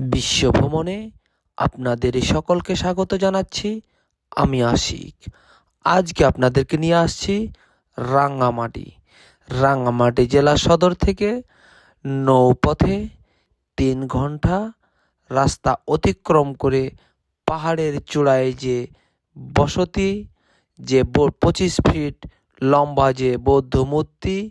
বিশ্ব ভ্রমণে আপনাদের সকলকে স্বাগত জানাচ্ছি। আমি আশিক। আজকে আপনাদেরকে নিয়ে আসছি রাঙ্গামাটি। রাঙ্গামাটি জেলা সদর থেকে নৌপথে তিন ঘণ্টা রাস্তা অতিক্রম করে পাহাড়ের চূড়ায় যে বসতি, যে পঁচিশ ফিট লম্বা যে বৌদ্ধ মূর্তি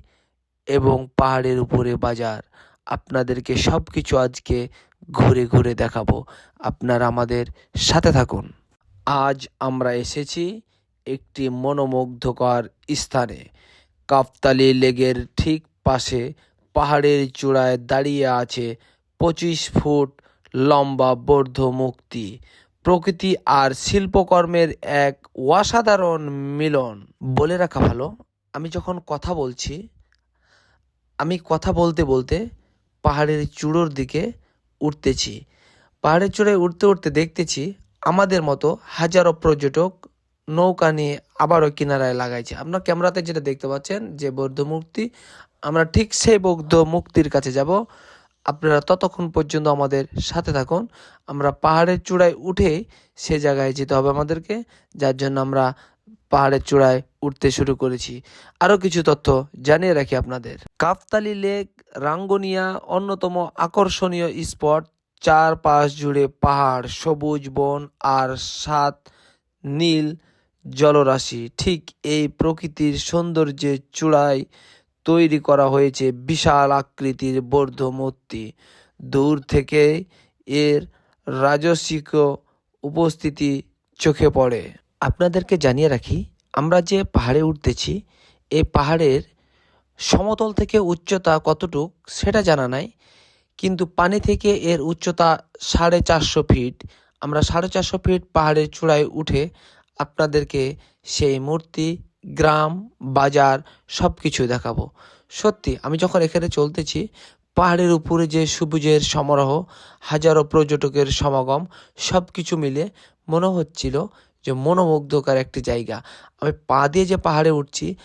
এবং পাহাড়ের উপরে বাজার। আপনাদেরকে সব কিছু আজকে ঘুরে ঘুরে দেখাবো। আপনারা আমাদের সাথে থাকুন। আজ আমরা এসেছি একটি মনোমুগ্ধকর স্থানে। কাপ্তালি লেগের ঠিক পাশে পাহাড়ের চূড়ায় দাঁড়িয়ে আছে পঁচিশ ফুট লম্বা বৌদ্ধ মুক্তি প্রকৃতি আর শিল্পকর্মের এক অসাধারণ মিলন। বলে রাখা ভালো, আমি যখন কথা বলছি, আমি কথা বলতে বলতে পাহাড়ের চূড়োর দিকে উঠতেছি পাহাড়ের চূড়ায় উঠতে উঠতে দেখতেছি আমাদের মতো হাজারো পর্যটক নৌকা নিয়ে আবারও কিনারায় লাগাইছে। আপনার ক্যামেরাতে যেটা দেখতে পাচ্ছেন যে বৌদ্ধ মুক্তি আমরা ঠিক সেই বৌদ্ধ মুক্তির কাছে যাব। আপনারা ততক্ষণ পর্যন্ত আমাদের সাথে থাকুন। আমরা পাহাড়ের চূড়ায় উঠে সে জায়গায় যেতে হবে আমাদেরকে, যার জন্য আমরা পাহাড়ের চূড়ায় উঠতে শুরু করেছি। আরও কিছু তথ্য জানিয়ে রাখি আপনাদের। কাফতালি লেক, রাঙ্গনিয়া, অন্যতম আকর্ষণীয় স্পট চার পাশ জুড়ে পাহাড়, সবুজ বন আর সাত নীল জলরাশি। ঠিক এই প্রকৃতির সৌন্দর্যের চূড়ায় তৈরি করা হয়েছে বিশাল আকৃতির বৌদ্ধ মূর্তি। দূর থেকে এর রাজসিক উপস্থিতি চোখে পড়ে। আপনাদেরকে জানিয়ে রাখি, আমরা যে পাহাড়ে উঠতেছি এই পাহাড়ের সমতল থেকে উচ্চতা কতটুক সেটা জানা নাই, কিন্তু পানি থেকে এর উচ্চতা সাড়ে চারশো ফিট, আমরা সাড়ে চারশো ফিট পাহাড়ের চূড়ায় উঠে আপনাদেরকে সেই মূর্তি, গ্রাম, বাজার সব কিছু দেখাবো। সত্যি, আমি যখন এখানে চলতেছি, পাহাড়ের উপরে যে সবুজের সমারোহ, হাজারো পর্যটকের সমাগম সব কিছু মিলে মনে হচ্ছিল যে মনোমুগ্ধকর একটি জায়গা। আমি পা দিয়ে যে পাহাড়ে উঠছি,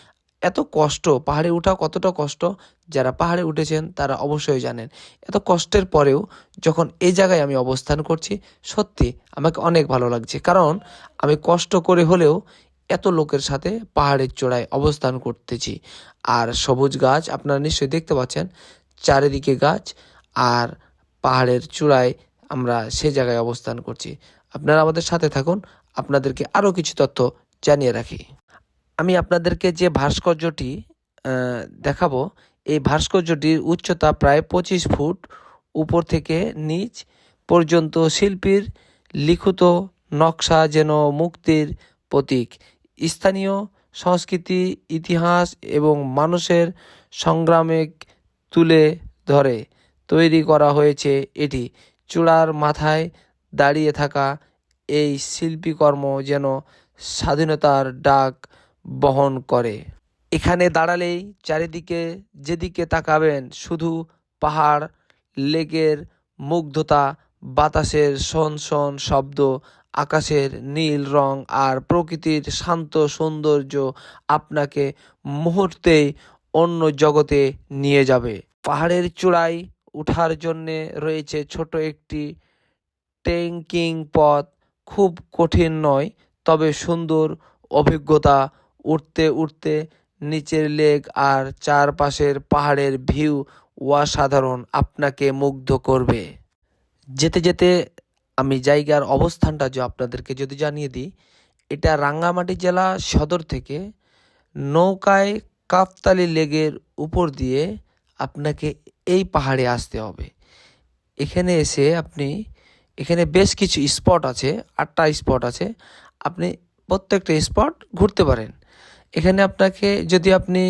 এত কষ্ট, পাহাড়ে ওঠা কতটা কষ্ট? যারা পাহাড়ে উঠেছেন, তারা অবশ্যই জানেন। এত কষ্টের পরেও যখন এই জায়গায় আমি অবস্থান করছি, সত্যি আমাকে অনেক ভালো লাগছে। কারণ আমি কষ্ট করে হলেও এত লোকের সাথে পাহাড়ের চূড়ায় অবস্থান করতেছি। আর সবুজ গাছ, আপনারা নিশ্চয়ই দেখতে পাচ্ছেন, চারিদিকে গাছ আর পাহাড়ের চূড়ায় আমরা সে জায়গায় অবস্থান করছি। আপনারা আমাদের সাথে থাকুন আপনাদেরকে আরও কিছু তথ্য জানিয়ে রাখি। আমি আপনাদেরকে যে ভাস্কর্যটি দেখাবো, এই ভাস্কর্যটির উচ্চতা প্রায় পঁচিশ ফুট উপর থেকে নিচ পর্যন্ত শিল্পীর লিখিত নকশা যেন মুক্তির প্রতীক। স্থানীয় সংস্কৃতি, ইতিহাস এবং মানুষের সংগ্রামে তুলে ধরে, তৈরি করা হয়েছে এটি। চূড়ার মাথায় দাঁড়িয়ে থাকা এই শিল্পীকর্ম যেন স্বাধীনতার ডাক বহন করে। এখানে দাঁড়ালেই চারিদিকে যেদিকে তাকাবেন, শুধু পাহাড়, লেকের মুগ্ধতা, বাতাসের শন শন শব্দ, আকাশের নীল রং আর প্রকৃতির শান্ত সৌন্দর্য আপনাকে মুহূর্তেই অন্য জগতে নিয়ে যাবে। পাহাড়ের চূড়ায় ওঠার জন্যে রয়েছে ছোট একটি ট্রেকিং পথ। খুব কঠিন নয়, তবে সুন্দর অভিজ্ঞতা। উঠতে উঠতে নিচের লেক আর চারপাশের পাহাড়ের ভিউ অসাধারণ, আপনাকে মুগ্ধ করবে। যেতে যেতে আমি জায়গার অবস্থানটা যে আপনাদেরকে যদি জানিয়ে দিই, এটা রাঙ্গামাটি জেলা সদর থেকে নৌকায় কাপ্তালি লেগের উপর দিয়ে আপনাকে এই পাহাড়ে আসতে হবে। এখানে এসে আপনি এখানে বেশ কিছু স্পট আছে, আটটা স্পট আছে। আপনি প্রত্যেকটা স্পট ঘুরতে পারেন। এখানে আপনাকে যদি আপনি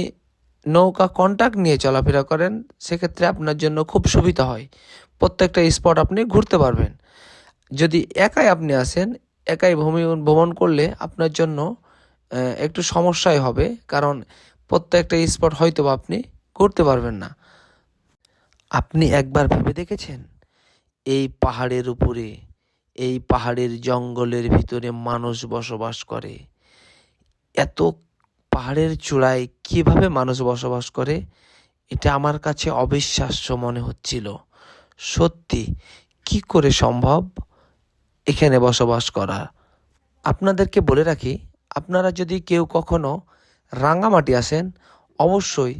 নৌকা কন্ট্যাক্ট নিয়ে চলাফেরা করেন, সেক্ষেত্রে আপনার জন্য খুব সুবিধা হয়। প্রত্যেকটা স্পট আপনি ঘুরতে পারবেন। যদি একাই আপনি আসেন, একাই ভ্রমণ ভ্রমণ করলে আপনার জন্য একটু সমস্যাই হবে। কারণ প্রত্যেকটা স্পট হয়তো আপনি ঘুরতে পারবেন না। আপনি একবার ভেবে দেখেছেন? এই পাহাড়ের উপরে, এই পাহাড়ের জঙ্গলের ভিতরে মানুষ বসবাস করে। এত পাহাড়ের চূড়ায় কীভাবে মানুষ বসবাস করে? এটা আমার কাছে অবিশ্বাস্য মনে হচ্ছিল। সত্যি, কি করে সম্ভব এখানে বসবাস করা? আপনাদেরকে বলে রাখি, আপনারা যদি কেউ কখনো রাঙামাটি আসেন, অবশ্যই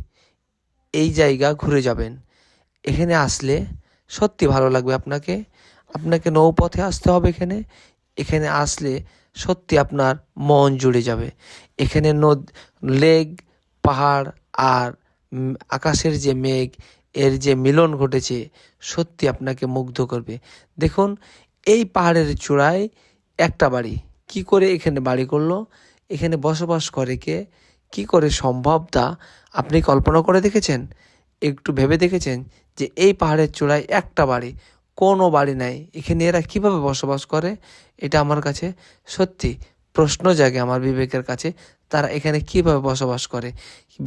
এই জায়গা ঘুরে যাবেন। এখানে আসলে সত্যি ভালো লাগবে আপনাকে। আপনাকে নৌপথে আসতে হবে এখানে। এখানে আসলে সত্যি আপনার মন জুড়ে যাবে। এখানে নদ, লেক, পাহাড় আর আকাশের যে মেঘ, এর যে মিলন ঘটেছে, সত্যি আপনাকে মুগ্ধ করবে। দেখুন, এই পাহাড়ের চূড়ায় একটা বাড়ি। কি করে এখানে বাড়ি করল? এখানে বসবাস করে কে? কি করে সম্ভব তা আপনি কল্পনা করে দেখেছেন? একটু ভেবে দেখেছেন? যে এই পাহাড়ের চূড়ায় একটা বাড়ি, কোনো বাড়ি নাই। এখানে এরা কীভাবে বসবাস করে? এটা আমার কাছে সত্যি প্রশ্ন জাগে আমার বিবেকের কাছে। তারা এখানে কীভাবে বসবাস করে?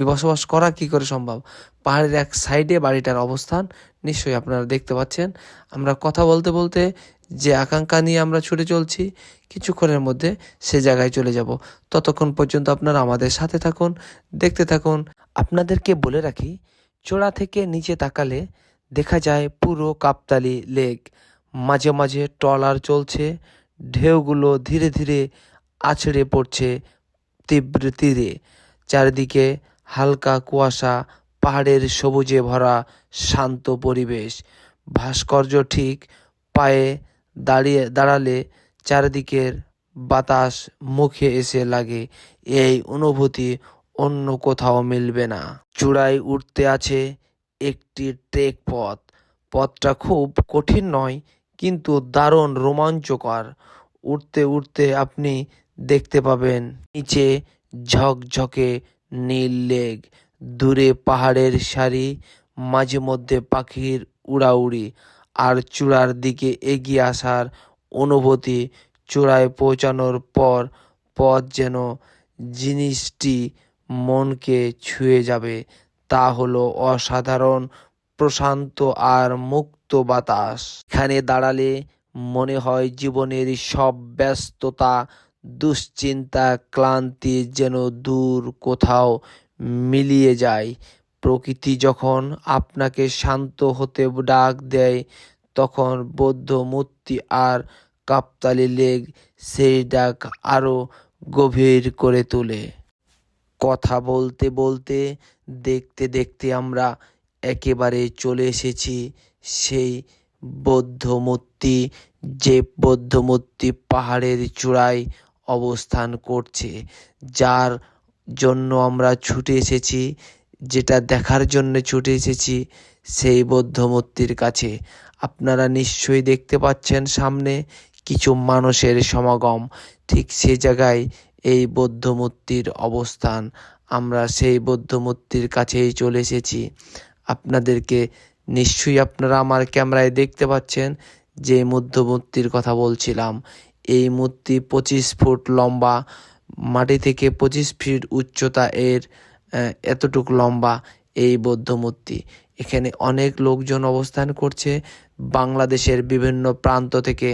বসবাস করা কি করে সম্ভব? পাহাড়ের এক সাইডে বাড়িটার অবস্থান নিশ্চয়ই আপনারা দেখতে পাচ্ছেন। আমরা কথা বলতে বলতে যে আকাঙ্ক্ষা নিয়ে আমরা ছুটে চলছি, কিছুক্ষণের মধ্যে সে জায়গায় চলে যাব। ততক্ষণ পর্যন্ত আপনারা আমাদের সাথে থাকুন, দেখতে থাকুন। আপনাদেরকে বলে রাখি চূড়া থেকে নিচে তাকালে দেখা যায় পুরো কাপ্তালি লেক। মাঝে মাঝে ট্রলার চলছে, ঢেউগুলো ধীরে ধীরে আছড়ে পড়ছে তীব্র তীরে। চারিদিকে হালকা কুয়াশা, পাহাড়ের সবুজে ভরা শান্ত পরিবেশ। ভাস্কর্য ঠিক পায়ে দাঁড়িয়ে দাঁড়ালে চারিদিকের বাতাস মুখে এসে লাগে। এই অনুভূতি অন্য কোথাও মিলবে না। চূড়ায় উঠতে আছে একটি ট্রেক পথ পথটা খুব কঠিন নয়, কিন্তু দারুণ রোমাঞ্চকর। উঠতে উঠতে আপনি দেখতে পাবেন নিচে ঝকঝকে নীল লেক, দূরে পাহাড়ের সারি, মাঝে মধ্যে পাখির উড়াউড়ি, আর চূড়ার দিকে এগিয়ে আসার অনুভূতি চূড়ায় পৌঁছানোর পর পথ যেন জিনিসটি মনকে ছুঁয়ে যাবে। তা হলো অসাধারণ, প্রশান্ত আর মুক্ত বাতাস। এখানে দাঁড়ালে মনে হয় জীবনের সব ব্যস্ততা, দুশ্চিন্তা, ক্লান্তি যেন দূর কোথাও মিলিয়ে যায়। প্রকৃতি যখন আপনাকে শান্ত হতে ডাক দেয়, তখন বৌদ্ধ মূর্তি আর কাপ্তালি লেগ সেই ডাক আরও গভীর করে তোলে। কথা বলতে বলতে, দেখতে দেখতে আমরা একেবারে চলে এসেছি সেই বৌদ্ধ মূর্তি যে বৌদ্ধমূর্তি পাহাড়ের চূড়ায় অবস্থান করছে, যার জন্য আমরা ছুটে এসেছি, যেটা দেখার জন্য ছুটে এসেছি সেই বৌদ্ধমূর্তির কাছে। আপনারা নিশ্চয়ই দেখতে পাচ্ছেন সামনে কিছু মানুষের সমাগম। ঠিক সে জায়গায় এই বৌদ্ধ মূর্তির অবস্থান। আমরা সেই বৌদ্ধ মূর্তির কাছেই চলে এসেছি। আপনাদেরকে নিশ্চয়ই আপনারা আমার ক্যামেরায় দেখতে পাচ্ছেন যে মধ্য মূর্তির কথা বলছিলাম। এই মূর্তি পঁচিশ ফুট লম্বা, মাটি থেকে পঁচিশ ফিট উচ্চতা এর এতটুকু লম্বা এই বৌদ্ধ মূর্তি এখানে অনেক লোকজন অবস্থান করছে। বাংলাদেশের বিভিন্ন প্রান্ত থেকে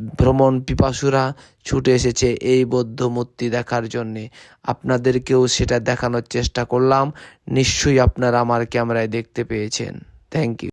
ভ্রমণ পিপাসুরা ছুটে এসেছে এই বৌদ্ধ মূর্তি দেখার জন্যে। আপনাদেরকেও সেটা দেখানোর চেষ্টা করলাম। নিশ্চয়ই আপনারা আমার ক্যামেরায় দেখতে পেয়েছেন। Thank you